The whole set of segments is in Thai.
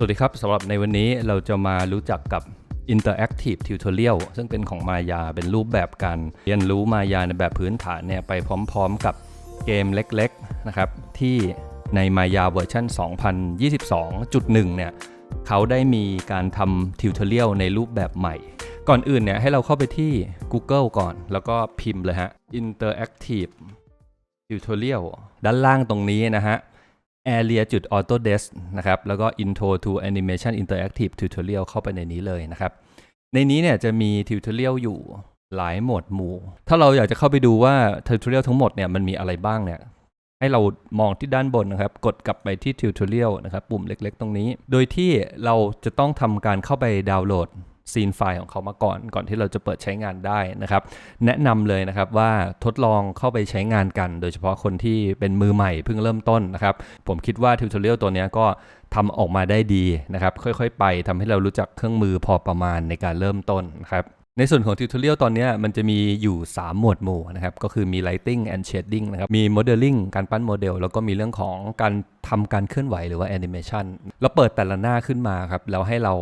สวัสดีครับสำหรับในวันนี้เราจะมารู้จักกับ Interactive Tutorial ซึ่งเป็นของมายาเป็นรูปแบบการเรียนรู้มายาในแบบพื้นฐานเนี่ยไปพร้อมๆกับเกมเล็กๆนะครับที่ในมายาเวอร์ชัน2022.1 เนี่ยเขาได้มีการทำ Tutorial ในรูปแบบใหม่ ก่อนอื่นเนี่ยให้เราเข้าไปที่ Google ก่อน แล้วก็พิมพ์เลยฮะ Interactive Tutorial ด้านล่างตรงนี้นะฮะ area จุด autodesk นะครับแล้วก็ intro to animation interactive tutorial เข้าไปในนี้เลยนะครับ ในนี้เนี่ยจะมี tutorial อยู่หลายหมวดหมู่ ถ้าเราอยากจะเข้าไปดูว่า tutorial ทั้งหมดเนี่ยมันมีอะไรบ้างเนี่ยให้เรามองที่ด้านบนนะครับ กดกลับไปที่ tutorial นะครับ ปุ่มเล็กๆ ตรงนี้ โดยที่เราจะต้องทำการเข้าไปดาวน์โหลด ซีนไฟล์ของเขามาก่อน ก่อนที่เราจะเปิดใช้งานได้นะครับ แนะนำเลยนะครับว่าทดลองเข้าไปใช้งานกัน โดยเฉพาะคนที่เป็นมือใหม่เพิ่งเริ่มต้นนะครับ ผมคิดว่าทิวทอเรียลตัวนี้ก็ทำออกมาได้ดีนะครับ ค่อยๆ ไปทำให้เรารู้จักเครื่องมือพอประมาณในการเริ่มต้นนะครับในส่วนของทิวทอเรียลตอนนี้มันจะมีอยู่ 3 หมวดหมู่นะครับ ก็คือมี lighting and shading นะครับ มี modeling การปั้นโมเดล แล้วก็มีเรื่องของการทำการเคลื่อนไหวหรือว่า animation เราเปิดแต่ละหน้าขึ้นมาครับ แล้วให้เรา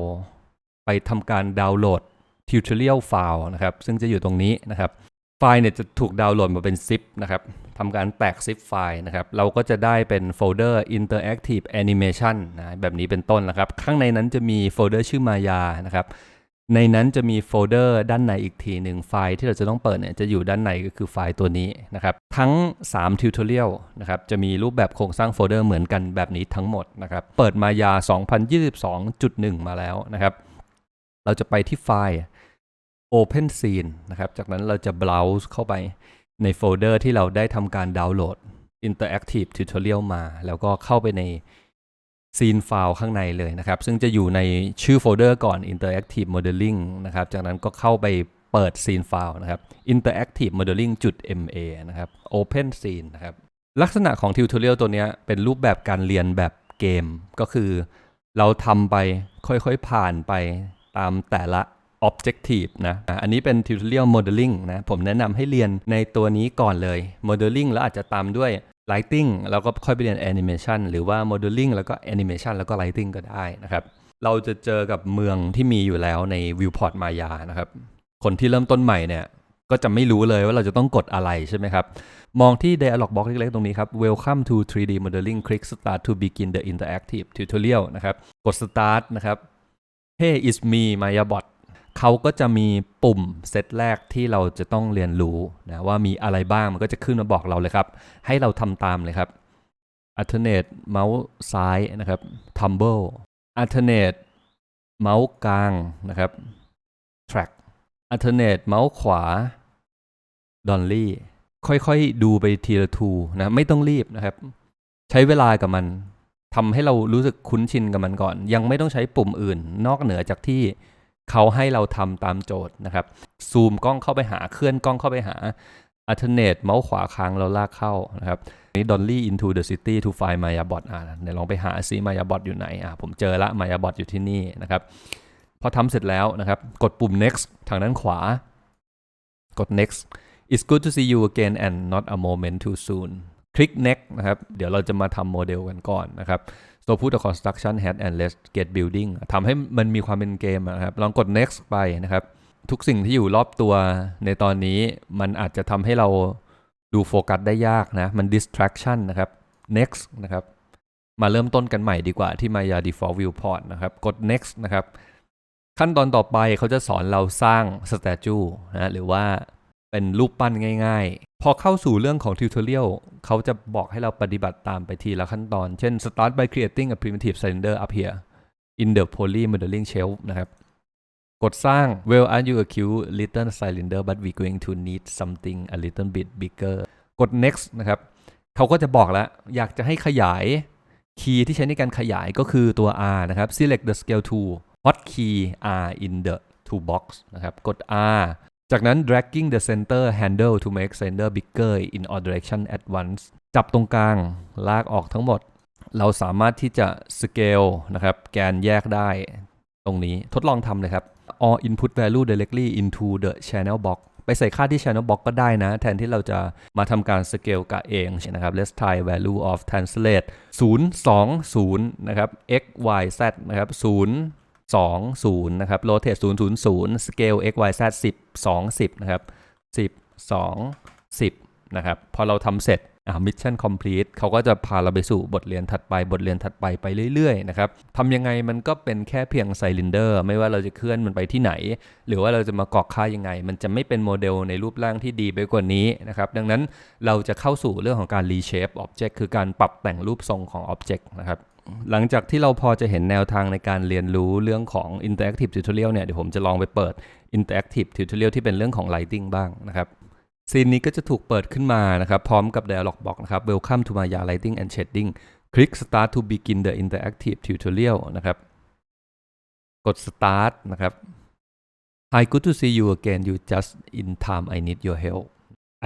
ไปทำการดาวน์โหลด tutorial file นะครับ ซึ่งจะอยู่ตรงนี้นะครับ ไฟล์เนี่ยจะถูกดาวน์โหลดมาเป็น zip นะครับทำการแตก zip ไฟล์นะครับ เราก็จะได้เป็นโฟลเดอร์ interactive animation นะแบบนี้เป็นต้นนะครับ ข้างในนั้นจะมีโฟลเดอร์ชื่อมายานะครับในนั้นจะมีโฟลเดอร์ด้านในอีกทีหนึ่งไฟล์ที่เราจะต้องเปิดเนี่ยจะอยู่ด้านในก็คือไฟล์ตัวนี้นะครับ ทั้ง3 tutorial นะครับจะมีรูปแบบโครงสร้างโฟลเดอร์เหมือนกันแบบนี้ทั้งหมดนะครับ เปิดมายา 2022.1 มาแล้วนะครับ เราจะไปที่ไฟล์ Open Scene นะครับ จากนั้นเราจะ browse เข้าไปในโฟลเดอร์ที่เราได้ทำการดาวน์โหลด Interactive Tutorial มา แล้วก็เข้าไปใน Scene File ข้างในเลยนะครับ ซึ่งจะอยู่ในชื่อโฟลเดอร์ก่อน Interactive Modeling นะครับ จากนั้นก็เข้าไปเปิด Scene File นะครับ Interactive Modeling .ma นะครับ Open Scene นะครับ ลักษณะของ Tutorial ตัวนี้เป็นรูปแบบการเรียนแบบเกม ก็คือเราทำไปค่อยๆผ่านไป ตามแต่ละ objective นะอะอันนี้เป็น tutorial modeling นะผมแนะนำให้เรียนในตัวนี้ก่อนเลย modeling แล้วอาจจะตามด้วย lighting แล้วก็ค่อยไปเรียน animation หรือว่า modeling แล้วก็ animation แล้วก็ lighting ก็ได้นะครับ เราจะเจอกับเมืองที่มีอยู่แล้วใน viewport Maya นะครับ คนที่เริ่มต้นใหม่เนี่ยก็จะไม่รู้เลยว่าเราจะต้องกดอะไรใช่ไหมครับ มองที่ dialog box เล็กๆ ตรงนี้ครับ Welcome to 3D modeling click start to begin the interactive tutorial นะครับ กด start นะครับ Hey is me MayaBot เขาก็จะมีปุ่มเซตแรกที่เราจะต้องเรียนรู้นะว่ามีอะไรบ้างมันก็จะขึ้นมาบอกเราเลยครับ ให้เราทำตามเลยครับ alternate เมาส์ซ้ายนะครับ tumble alternate เมาส์กลางนะครับ track alternate เมาส์ขวา dolly ค่อยๆ ดูไปทีละทูนะไม่ต้องรีบนะครับ ใช้เวลากับมัน ทำให้เรารู้สึกคุ้นชินกับมันก่อน ยังไม่ต้องใช้ปุ่มอื่น นอกเหนือจากที่เขาให้เราทำตามโจทย์นะครับ ซูมกล้องเข้าไปหาเคลื่อนกล้องเข้าไปหา alternate เมาส์ขวาค้างแล้วลากเข้านะครับนี่ dolly into the city to find Maya bot อ่าเดี๋ยวลองไปหาซิ Maya bot อยู่ไหนอ่าผมเจอละ Maya bot อยู่ที่นี่นะครับ พอทำเสร็จแล้วนะครับ กดปุ่ม next ทางด้านขวา กด next it's good to see you again and not a moment too soon คลิก next นะครับ เดี๋ยวเราจะมาทำโมเดลกันก่อนนะครับ so put the construction head and let's get building ทำให้มันมีความเป็นเกมนะครับ ลองกด next ไปนะครับ ทุกสิ่งที่อยู่รอบตัวในตอนนี้มันอาจจะทำให้เราดูโฟกัสได้ยากนะ มัน distraction นะครับ next นะครับ มาเริ่มต้นกันใหม่ดีกว่าที่ Maya default viewport นะครับ กด next นะครับ ขั้นตอนต่อไปเขาจะสอนเราสร้าง statue นะหรือว่า เป็นรูปปั้นง่าย ๆ พอเข้าสู่เรื่องของ tutorial เขาจะบอกให้เราปฏิบัติตามไปทีละขั้นตอน เช่น start by creating a primitive cylinder up here in the poly modeling shelf นะครับ กดสร้าง well are you a cute little cylinder but we going to need something a little bit bigger กด next นะครับ เขาก็จะบอกแล้ว อยากจะให้ขยาย คีย์ที่ใช้ในการขยายก็คือตัว R นะครับ select the scale tool hot key R in the toolbox นะครับ กด R จากนั้น dragging the center handle to make cylinder bigger in all direction at once จับตรงกลางลากออกทั้งหมด เราสามารถที่จะ scale นะครับ แกนแยกได้ตรงนี้ ทดลองทำเลยครับ all input value directly into the channel box ไปใส่ค่าที่ channel box ก็ได้นะ แทนที่เราจะมาทำการ scale กะเองนะครับ let's try value of translate 0 2 0 นะครับ x y z นะครับ0 2 0 นะครับ rotate 0 0 0 scale x y z 10 2 10 นะครับ 10 2 10 นะครับ พอเราทำเสร็จอ่า mission complete เขาก็จะพาเราไปสู่บทเรียนถัดไป บทเรียนถัดไปไปเรื่อยๆนะครับทำยังไงมันก็เป็นแค่เพียงไซลินเดอร์ ไม่ว่าเราจะเคลื่อนมันไปที่ไหน หรือว่าเราจะมากอกค่ายังไง มันจะไม่เป็นโมเดลในรูปร่างที่ดีไปกว่านี้นะครับ ดังนั้นเราจะเข้าสู่เรื่องของการ reshape object คือการปรับแต่งรูปทรงของ object นะครับ หลังจากที่เราพอจะเห็นแนวทางในการเรียนรู้เรื่องของ interactive tutorial เนี่ย เดี๋ยวผมจะลองไปเปิด interactive tutorial ที่เป็นเรื่องของ lighting บ้างนะครับซีนนี้ก็จะถูกเปิดขึ้นมานะครับ พร้อมกับ dialog box นะครับ Welcome to Maya Lighting and Shading Click Start to begin the interactive tutorial นะครับ กด Start นะครับ Hi good to see you again you just in time I need your help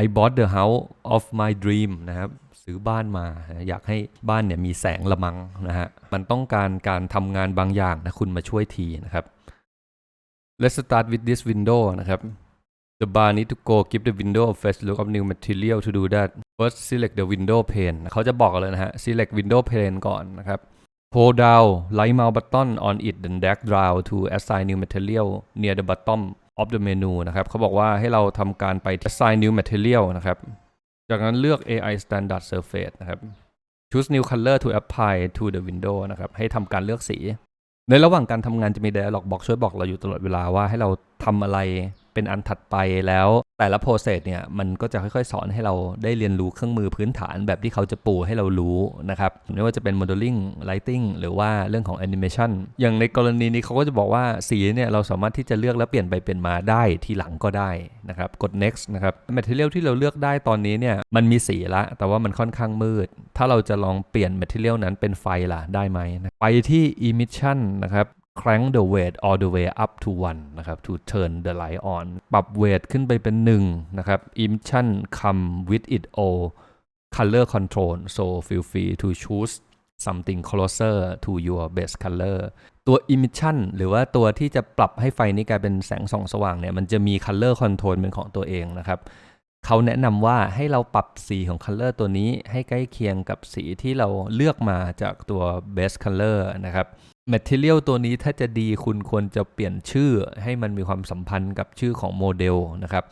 I bought the house of my dream นะครับซื้อบ้านมา อยากให้บ้านเนี่ยมีแสงละมังนะฮะมันต้องการการทำงานบางอย่างนะคุณมาช่วยทีนะครับ Let's start with this window นะครับ The bar need to go give the window a fresh look of new material to do that first select the window pane เขาจะบอกเลยนะฮะ select window pane ก่อนนะครับ hold down right mouse button on it then drag down to assign new material near the bottom of the menu นะครับเขาบอกว่าให้เราทำการไป assign new material นะครับ จากนั้นเลือก AI standard surface นะครับ choose new color to apply to the window นะครับ ให้ทำการเลือกสี ในระหว่างการทำงานจะมี dialog box ช่วยบอกเราอยู่ตลอดเวลาว่าให้เราทำอะไร เป็นอันถัดไปแล้วแต่ละ process เนี่ยมันก็จะค่อยๆ สอนให้เราได้เรียนรู้เครื่องมือพื้นฐานแบบที่เขาจะปูให้เรารู้นะครับไม่ว่าจะเป็น modeling lighting หรือว่าเรื่องของ animation อย่างในกรณีนี้เขาก็จะบอกว่าสีเนี่ยเราสามารถที่จะเลือกแล้วเปลี่ยนไปเปลี่ยนมาได้ทีหลังก็ได้นะครับกด next นะครับ material ที่เราเลือกได้ตอนนี้เนี่ยมันมีสีละ แต่ว่ามันค่อนข้างมืด ถ้าเราจะลองเปลี่ยน material นั้นเป็นไฟล่ะได้ไหมไปที่ emission นะครับ crank the weight all the way up to 1นะครับ to turn the light on ปรับ weight ขึ้นไปเป็น 1 นะครับ emission come with it all color control so feel free to choose something closer to your best color ตัว emission หรือว่าตัวที่จะปรับให้ไฟนี้กลายเป็นแสงส่องสว่างเนี่ย มันจะมี color control เป็นของตัวเองนะครับเขาแนะนำว่าให้เราปรับสีของ color ตัวนี้ให้ใกล้เคียงกับสีที่เราเลือกมาจากตัว best color นะครับ material ตัวนี้ถ้าจะดีคุณควรจะเปลี่ยนชื่อให้มันมีความสัมพันธ์กับชื่อของโมเดลนะครับ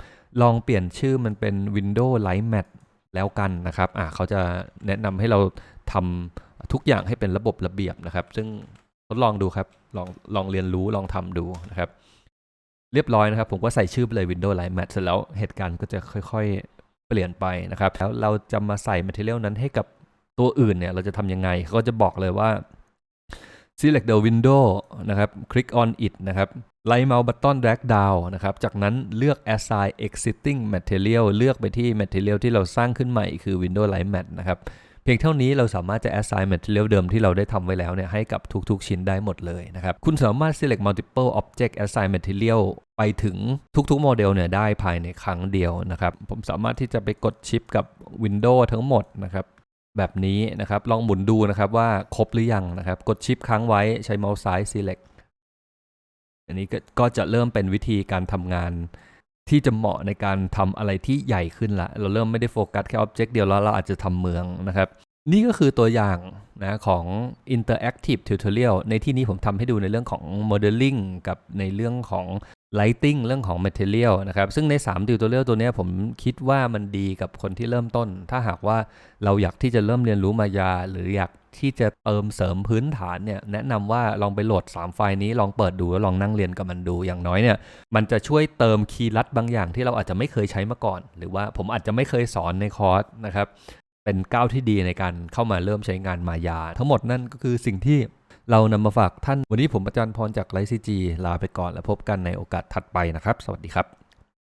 ลองเปลี่ยนชื่อมันเป็น Windows Light Matte แล้วกันนะครับอ่าเขาจะแนะนำให้เราทำทุกอย่างให้เป็นระบบระเบียบนะครับ ซึ่งทดลองดูครับ ลองลองเรียนรู้ลองทำดูนะครับ เรียบร้อยนะครับ ผมก็ใส่ชื่อไปเลย Windows Light Matte เสร็จแล้วเหตุการณ์ก็จะค่อยๆ เปลี่ยนไปนะครับ แล้วเราจะมาใส่ material นั้นให้กับตัวอื่นเนี่ย เราจะทำยังไงเขาจะบอกเลยว่า select the window นะครับ click on it นะครับ right mouse button drag down นะครับ จากนั้นเลือก assign existing material เลือกไปที่ material ที่เราสร้างขึ้นใหม่คือ window Light mat นะครับเพียงเท่านี้เราสามารถจะ assign material เดิมที่เราได้ทำไว้แล้วเนี่ยให้กับทุกๆ ชิ้นได้หมดเลยนะครับ คุณสามารถ select multiple object assign material ไปถึงทุกๆ โมเดลเนี่ยได้ภายในครั้งเดียวนะครับ ผมสามารถที่จะไปกดชิปกับ Windows ทั้งหมดนะครับ แบบนี้นะครับ ลองหมุนดูนะครับว่าครบหรือยังนะครับ กดชิปค้างไว้ใช้เมาส์ซ้าย select อันนี้ก็ก็จะเริ่มเป็นวิธีการทำงานที่จะเหมาะในการทำอะไรที่ใหญ่ขึ้นละ เราเริ่มไม่ได้โฟกัสแค่ Object เดียวแล้วเราอาจจะทำเมืองนะครับ นี่ก็คือตัวอย่างนะของ interactive tutorial ในที่นี้ผมทำให้ดูในเรื่องของ modeling กับในเรื่องของ lighting เรื่องของ material นะครับ ซึ่งใน 3 tutorial ตัวนี้ผมคิดว่ามันดีกับคนที่เริ่มต้น ถ้าหากว่าเราอยากที่จะเริ่มเรียนรู้มายา หรืออยากที่จะเติมเสริมพื้นฐานเนี่ยแนะนำว่าลองไปโหลด 3 ไฟล์นี้ลองเปิดดูแล้วลองนั่งเรียนกับมันดูอย่างน้อยเนี่ยมันจะช่วยเติมคีย์ลัดบางอย่างที่เราอาจจะไม่เคยใช้มาก่อน หรือว่าผมอาจจะไม่เคยสอนในคอร์สนะครับเป็นก้าวที่ดีในการเข้ามาเริ่มใช้งานมายา ทั้งหมดนั่นก็คือสิ่งที่ เรานำมาฝากท่านวันนี้ผมอาจารย์พรจากไลซีจีลาไปก่อนแล้วพบกันในโอกาสถัดไปนะครับ สวัสดีครับ